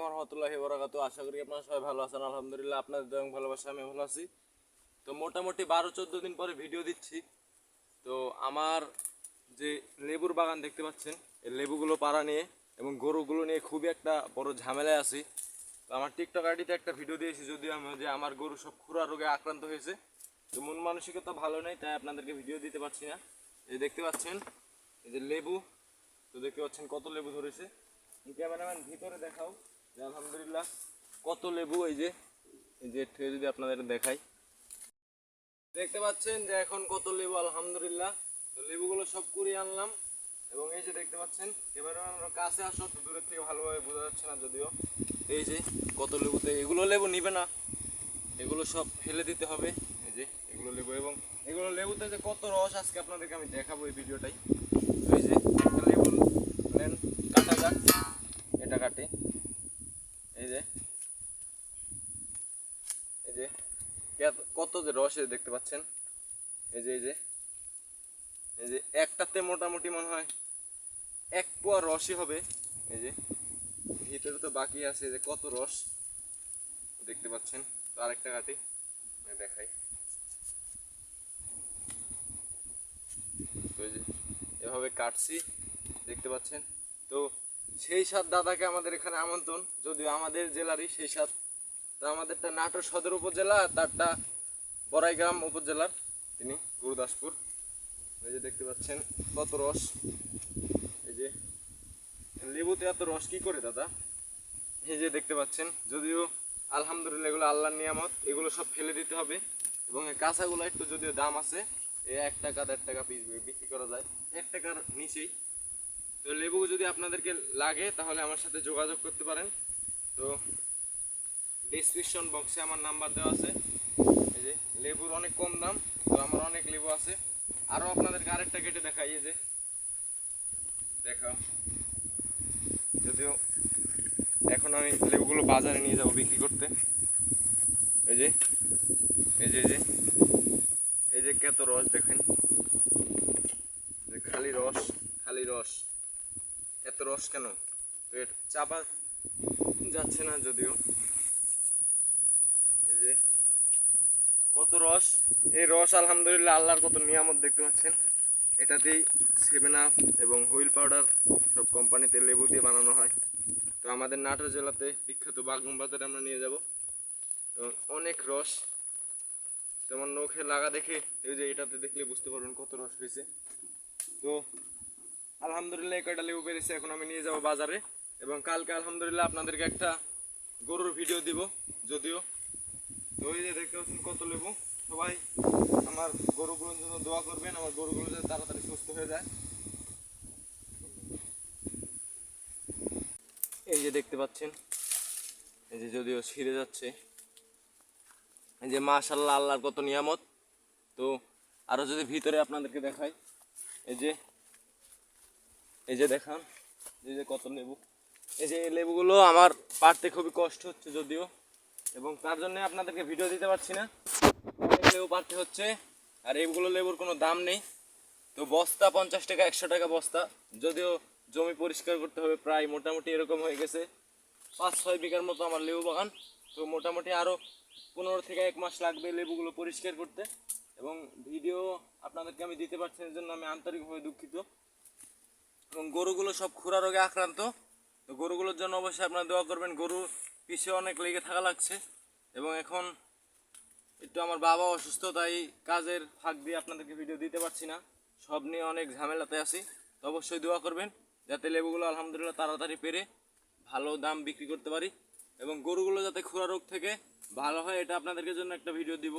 আলাইকুম রহমতুল্লাহি বরাকাতু আশা করি আপনারা সবাই ভালো আছেন, আলহামদুলিল্লাহ আপনাদের দয়া ভালোবাসা আমি ভালো আছি। তো মোটামুটি বারো চোদ্দ দিন পরে ভিডিও দিচ্ছি। তো আমার যে লেবুর বাগান দেখতে পাচ্ছেন, এই লেবুগুলো পাড়া নিয়ে এবং গরুগুলো নিয়ে খুবই একটা বড় ঝামেলায় আছি। তো আমার টিকটক আইডিতে একটা ভিডিও দিয়েছি, যদিও আমি যে আমার গরু সব খুরা রোগে আক্রান্ত হয়েছে। তো মন মানসিকতা ভালো নেই, তাই আপনাদেরকে ভিডিও দিতে পারছি না। এই দেখতে পাচ্ছেন, এই যে লেবু, তো দেখতে পাচ্ছেন কত লেবু ধরেছে। ক্যামেরাম্যান ভিতরে দেখাও। আলহামদুলিল্লাহ। কত লেবু এই যে এই যে ঠে যদি আপনাদের দেখাই। দেখতে পাচ্ছেন যে এখন কত লেবু, আলহামদুলিল্লাহ। তো লেবুগুলো সব কুড়িয়ে আনলাম এবং এই যে দেখতে পাচ্ছেন ক্যামেরাম্যান কাছে আসো, তো দূরের থেকে ভালোভাবে বোঝা যাচ্ছে না যদিও। এই যে কত লেবুতে, এগুলো লেবু নিবে না। এগুলো সব ফেলে দিতে হবে। এই যে এগুলো লেবু এবং এগুলো লেবুতে যে কত রস, আজকে আপনাদেরকে আমি দেখাবো এই ভিডিওটাই। এই যে একটা লেবু নেন, কাটা যাক, এটা কাটি এই যে এই যে কেত- যে রস দেখতে পাচ্ছেন? এই যে এই যে। এই যে, একটাতে মোটামুটি মনে হয় এক পোয়া রসই হবে। এই যে, ভিতরে তো বাকি আছে যে কত রস দেখতে পাচ্ছেন। তো আরেকটা কাটি দেখাই। তো এই যে, এভাবে কাটছি, দেখতে পাচ্ছেন। তো সেই সাত দাদাকে আমাদের এখানে আমন্ত্রণ। যদিও আমাদের জেলারই সেই সাত তো আমাদেরটা নাটোর সদর উপজেলা, তারটা বড়াইগ্রাম উপজেলার তিনি, গুরুদাসপুর। এই যে দেখতে পাচ্ছেন, কত রস। এই যে লেবুতে এত রস কি করে দাদা? এই যে দেখতে পাচ্ছেন, যদিও আলহামদুলিল্লাহ এগুলো আল্লাহর নিয়ামত, এগুলো সব ফেলে দিতে হবে। এবং এই কাঁচাগুলো একটু যদিও দাম আছে, এ এক টাকা, দেড় টাকা পিস বিক্রি করা যায়, এক টাকার নিচেই। তো লেবু যদি আপনাদেরকে লাগে, তাহলে আমার সাথে যোগাযোগ করতে পারেন। তো ডিসক্রিপশন বক্সে আমার নাম্বার দেওয়া আছে। এই যে, লেবুর অনেক কম দাম, তো আমার অনেক লেবু আছে। আরও আপনাদেরকে আরেকটা কেটে দেখাই, এই যে। দেখাও। যদিও এখন আমি লেবুগুলো বাজারে নিয়ে যাব বিক্রি করতে। এই যে এই যে এই যে এই যে কত রস দেখেন। খালি রস খালি রস। এত রস কেন? এটা চাপা যাচ্ছে না যদিও এই যে কত রস? এই রস, আলহামদুলিল্লাহ, আল্লাহর কত নিয়ামত দেখতে পাচ্ছেন। এটাতেই সেভেন আপ এবং হুইল পাউডার সব কোম্পানিতে লেবু দিয়ে বানানো হয়। তো আমাদের নাটোর জেলাতে বিখ্যাত বাগম বাজারে আমরা নিয়ে যাব। তো অনেক রস। যেমন নখে লাগা দেখে, এই যে এটাতে দেখলে বুঝতে পারবেন কত রস হয়েছে। তো আলহামদুলিল্লাহ কয়টা লেবু পেরেছে এখন আমি নিয়ে যাব বাজারে। এবং কালকে আলহামদুলিল্লাহ আপনাদেরকে একটা গরুর ভিডিও দিব, যদিও তো ওই যে দেখতে পাচ্ছেন কত লেবু? সবাই আমার গরুগুলোর জন্য দোয়া করবেন, আমার গরুগুলো যাতে তাড়াতাড়ি সুস্থ হয়ে যায়। এই যে দেখতে পাচ্ছেন, এই যে যদিও ছিঁড়ে যাচ্ছে। এই যে মাশাল্লাহ আল্লাহর কত নিয়ামত। তো আরও যদি ভিতরে আপনাদেরকে দেখাই, এই যে এই যে দেখান, এই যে কত লেবু। এই যে এই লেবুগুলো আমার পারতে খুবই কষ্ট হচ্ছে যদিও। এবং তার জন্য আপনাদেরকে ভিডিও দিতে পারছি না। লেবু পারতে হচ্ছে, আর এগুলো লেবুর কোনো দাম নেই। তো বস্তা পঞ্চাশ টাকা, একশো টাকা বস্তা। যদিও জমি পরিষ্কার করতে হবে, প্রায় মোটামুটি এরকম হয়ে গেছে। পাঁচ, ছয় বিঘার মতো আমার লেবু বাগান। তো মোটামুটি আরও পনেরো থেকে এক মাস লাগবে লেবুগুলো পরিষ্কার করতে। এবং ভিডিও আপনাদেরকে আমি দিতে পারছি এর জন্য আমি আন্তরিকভাবে দুঃখিত। এবং গরুগুলো সব খুরা রোগে আক্রান্ত। তো গরুগুলোর জন্য অবশ্যই আপনারা দোয়া করবেন। গরু পিছিয়ে অনেক লেগে থাকা লাগছে। এবং এখন একটু আমার বাবা অসুস্থ, তাই কাজের ফাঁক দিয়ে আপনাদেরকে ভিডিও দিতে পারছি না। সব নিয়ে অনেক ঝামেলাতে আছি, তো অবশ্যই দোয়া করবেন, যাতে লেবুগুলো আলহামদুলিল্লাহ তাড়াতাড়ি পেরে ভালো দাম বিক্রি করতে পারি। এবং গরুগুলো যাতে খুরা রোগ থেকে ভালো হয়, এটা আপনাদেরকে জন্য একটা ভিডিও দিব।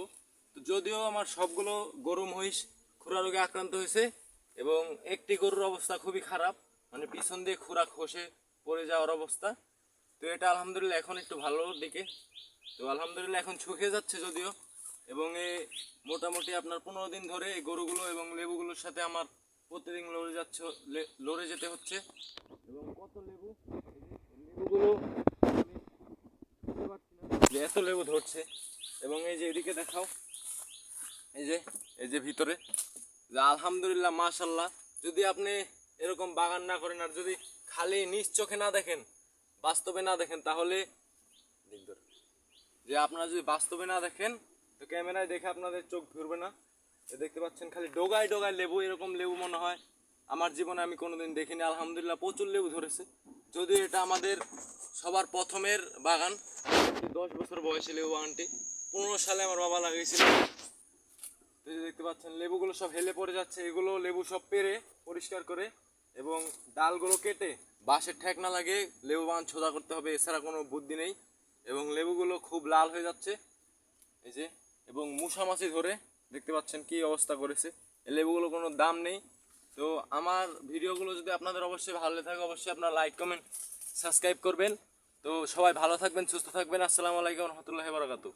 তো যদিও আমার সবগুলো গরু, মহিষ খুরা রোগে আক্রান্ত হয়েছে, এবং একটি গরুর অবস্থা খুবই খারাপ মানে পিছন দিয়ে খুরা খসে পড়ে যাওয়ার অবস্থা। তো এটা আলহামদুলিল্লাহ এখন একটু ভালো দিকে। তো আলহামদুলিল্লাহ এখন শুকিয়ে যাচ্ছে যদিও। এবং এ মোটামুটি আপনার পনেরো দিন ধরে এই গরুগুলো এবং লেবুগুলোর সাথে আমার প্রতিদিন লড়ে যাচ্ছে লড়ে যেতে হচ্ছে। এবং কত লেবু? লেবুগুলো যে এত লেবু ধরছে। এবং এই যে এদিকে দেখাও, এই যে এই যে ভিতরে। যে আলহামদুলিল্লাহ মাশাল্লাহ যদি আপনি এরকম বাগান না করেন আর যদি খালি নিজ চোখে না দেখেন বাস্তবে না দেখেন, তাহলে যে আপনারা যদি বাস্তবে না দেখেন, তো ক্যামেরায় দেখে আপনাদের চোখ ঘুরবে না। দেখতে পাচ্ছেন খালি ডোগায় ডোগায় লেবু, এরকম লেবু মনে হয়। আমার জীবনে আমি কোনোদিন দেখিনি, আলহামদুলিল্লাহ প্রচুর লেবু ধরেছে। যদিও এটা আমাদের সবার প্রথমের বাগান। দশ বছর বয়সে লেবু বাগানটি। পনেরো সালে আমার বাবা লাগিয়েছিল। দেখতে পাচ্ছেন, লেবুগুলো সব হেলে পড়ে যাচ্ছে। এগুলো লেবু সব পেরে পরিষ্কার করে এবং ডালগুলো কেটে বাঁশের ঠেক না লাগে লেবু বাগান ছোদা করতে হবে, এছাড়া কোনো বুদ্ধি নেই। এবং লেবুগুলো খুব লাল হয়ে যাচ্ছে। এই যে, এবং মুসা মাছি ধরে দেখতে পাচ্ছেন কি অবস্থা করেছে। এই লেবুগুলো কোনো দাম নেই। তো আমার ভিডিওগুলো যদি আপনাদের অবশ্যই ভালো লেগে থাকে, অবশ্যই আপনারা লাইক কমেন্ট সাবস্ক্রাইব করবেন। তো সবাই ভালো থাকবেন, সুস্থ থাকবেন। আসসালামু আলাইকুম রহমতুল্লাহ বারাকাতু